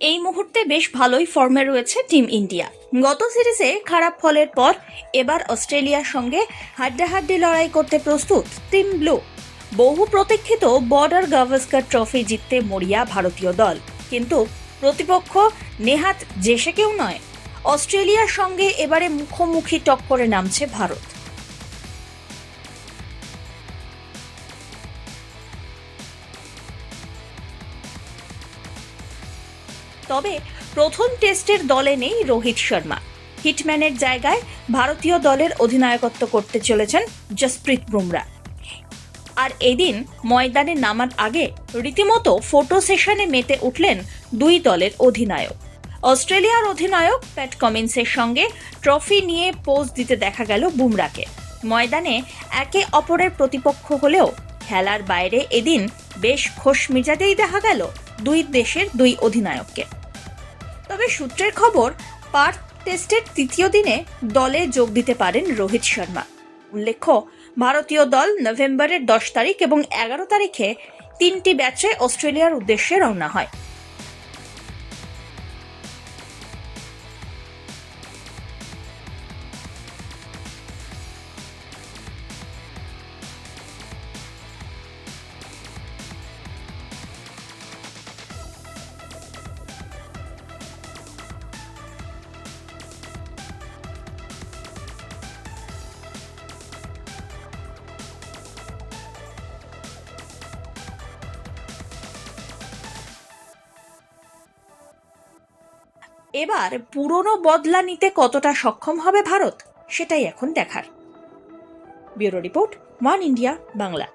এই মুহূর্তে বেশ ভালোই ফর্মে রয়েছে টিম ইন্ডিয়া গত সিরিজে খারাপ ফলের পর এবার অস্ট্রেলিয়ার সঙ্গে হাড্ডাহাড্ডি লড়াই করতে প্রস্তুত টিম ব্লু বহু প্রতীক্ষিত বর্ডার গাভাস্কার ট্রফি জিততে মরিয়া ভারতীয় দল। কিন্তু প্রতিপক্ষ নেহাত যেসে কেউ নয়। অস্ট্রেলিয়ার সঙ্গে এবারে মুখোমুখি টক্করে নামছে ভারত। তবে প্রথম টেস্টের দলে নেই রোহিত শর্মা। হিটম্যানের জায়গায় ভারতীয় দলের অধিনায়কত্ব করতে চলেছেন জসপ্রীত বুমরা। আর এদিন ময়দানে নামার আগে রীতিমতো ফটো সেশনে মেতে উঠলেন দুই দলের অধিনায়ক। অস্ট্রেলিয়ার অধিনায়ক প্যাট কমিন্সের সঙ্গে ট্রফি নিয়ে পোজ দিতে দেখা গেল বুমরাকে। ময়দানে একে অপরের প্রতিপক্ষ হলেও খেলার বাইরে এদিন বেশ খোশ মেজাজেই দেখা গেল দুই দেশের দুই অধিনায়ককে। তবে সূত্রের খবর, পার্থ টেস্টের তৃতীয় দিনে দলে যোগ দিতে পারেন রোহিত শর্মা। উল্লেখ্য, ভারতীয় দল নভেম্বরের দশ তারিখ এবং এগারো তারিখে তিনটি ব্যাচে অস্ট্রেলিয়ার উদ্দেশ্যে রওনা হয়। এবার পুরনো বদলা নিতে কতটা সক্ষম হবে ভারত, সেটাই এখন দেখার। Bureau report, one India, Bangla.